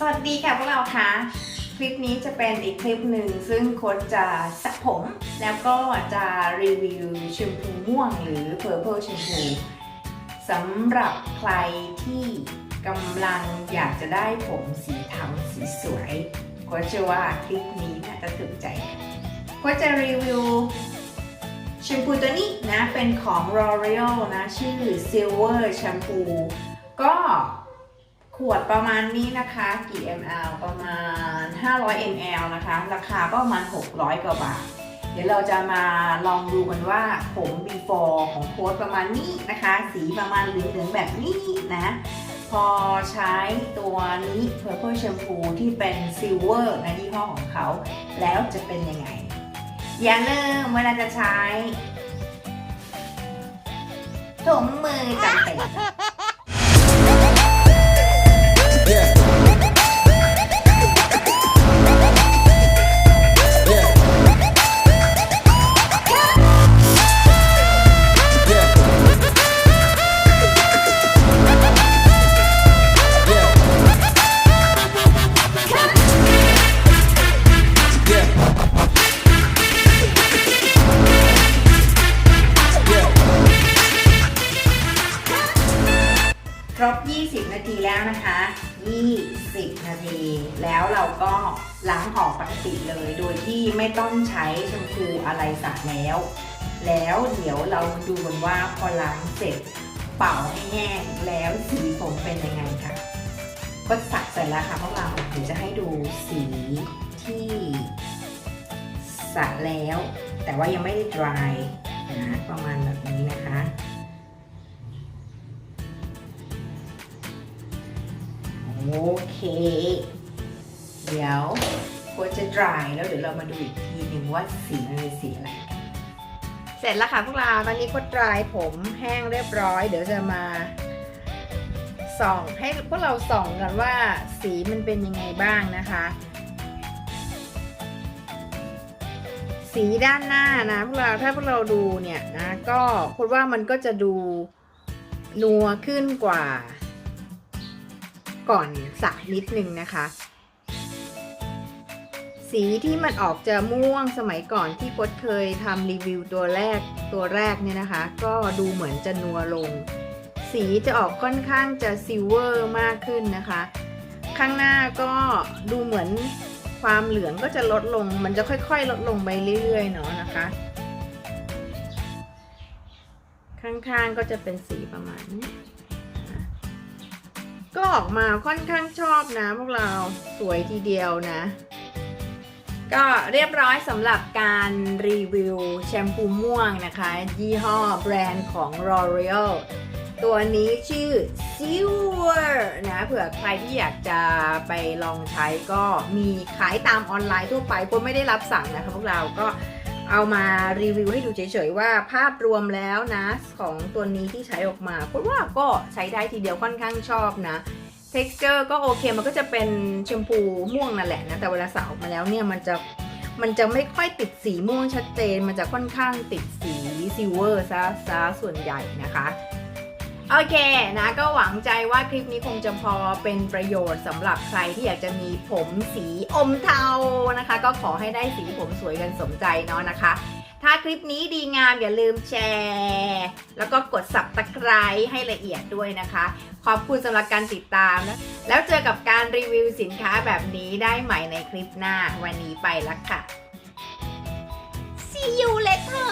สวัสดีค่ะพวกเราค่ะ คลิปนี้จะเป็นอีกคลิปหนึ่งซึ่งโค้ชจะสระผม แล้วก็จะรีวิวแชมพูม่วงหรือ Purple แชมพูสำหรับใครที่กำลังอยากจะได้ผมสีเทาสีสวยโค้ชเชื่อว่าคลิปนี้น่าจะถูกใจโค้ชจะรีวิวแชมพูตัวนี้นะเป็นของ L'Oreal นะชื่อ Silver Shampoo ก็ ขวดประมาณนี้นะคะกี่ ml ประมาณ 500 ml นะคะ ราคาก็ประมาณ 600 กว่าบาท เดี๋ยวเราจะมาลองดูกันว่าผม before ของโค้ดประมาณนี้นะคะ สีประมาณเหลืองๆแบบนี้นะพอใช้ตัวนี้ Purple Shampoo ที่เป็น Silver นะยี่ห้อของเขา แล้วจะเป็นยังไง อย่าลืมเวลาจะใช้ถุงมือจำเป็น ครบ 20 นาทีแล้วนะคะ 20 นาที แล้วเราก็ล้างออกปกติเลย โดยที่ไม่ต้องใช้แชมพูอะไรสระแล้ว แล้วเดี๋ยวเราดูกันว่าพอล้างเสร็จเป่าให้แห้งแล้วสีผมเป็นยังไงค่ะ ก็สระเสร็จแล้วค่ะพวกเราเดี๋ยวจะให้ดูสีที่สระแล้ว แต่ว่ายังไม่ได้ dry นะประมาณแบบนี้นะคะ โอเค เดี๋ยวควรจะ dry แล้วเดี๋ยวเรามาดูอีกทีหนึ่งว่าสีมันเป็นสีอะไร เสร็จแล้วค่ะพวกเราตอนนี้ก็ dry ผมแห้งเรียบร้อย เดี๋ยวจะมาส่องให้พวกเราส่องกันว่าสีมันเป็นยังไงบ้างนะคะ สีด้านหน้านะพวกเราถ้าพวกเราดูเนี่ยนะก็คิดว่ามันก็จะดูนัวขึ้นกว่า ก่อนสระนิดนึงนะคะ สีที่มันออกจะม่วงสมัยก่อนที่พดเคยทำรีวิวตัวแรกตัวแรกเนี่ยนะคะ ก็ดูเหมือนจะนัวลง สีจะออกค่อนข้างจะซิลเวอร์มากขึ้นนะคะ ข้างหน้าก็ดูเหมือนความเหลืองก็จะลดลง มันจะค่อยๆ ลดลงไปเรื่อยๆ เนาะนะคะ ข้างๆ ก็จะเป็นสีประมาณนี้ ก็ออกมาค่อนข้างชอบนะพวกเราสวยทีเดียวนะ ก็เรียบร้อยสำหรับการรีวิวแชมพูม่วงนะคะ ยี่ห้อแบรนด์ของ L'Oreal ตัวนี้ชื่อ Silver นะเผื่อใครที่อยากจะไปลองใช้ก็มีขายตามออนไลน์ทั่วไปก็ไม่ได้รับสั่งนะคะพวกเราก็ เอามารีวิวให้ดูเฉยๆว่าภาพรวมแล้วนะ ของตัวนี้ที่ใช้ออกมาพูดว่าก็ใช้ได้ทีเดียวค่อนข้างชอบนะ t e x t อร์ก็โอเคมันก็จะเป็นแชมพูม่วงนั่นแหละนะ แต่เวลาสระออกมาแล้วเนี่ยมันจะมันจะไม่ค่อยติดสีม่วงชัดเจน มันจะค่อนข้างติดสีซิลเวอร์ซะซะส่วนใหญ่นะคะ โอเคนะก็หวังใจว่าคลิปนี้คงจะพอเป็นประโยชน์สำหรับใครที่อยากจะมีผมสีอมเทานะคะ ก็ขอให้ได้สีผมสวยกันสมใจเนาะนะคะ ถ้าคลิปนี้ดีงามอย่าลืมแชร์ แล้วก็กด subscribe ให้ละเอียดด้วยนะคะ ขอบคุณสำหรับการติดตามนะแล้วเจอกับการรีวิวสินค้าแบบนี้ได้ใหม่ในคลิปหน้าวันนี้ไปแล้วค่ะ See you later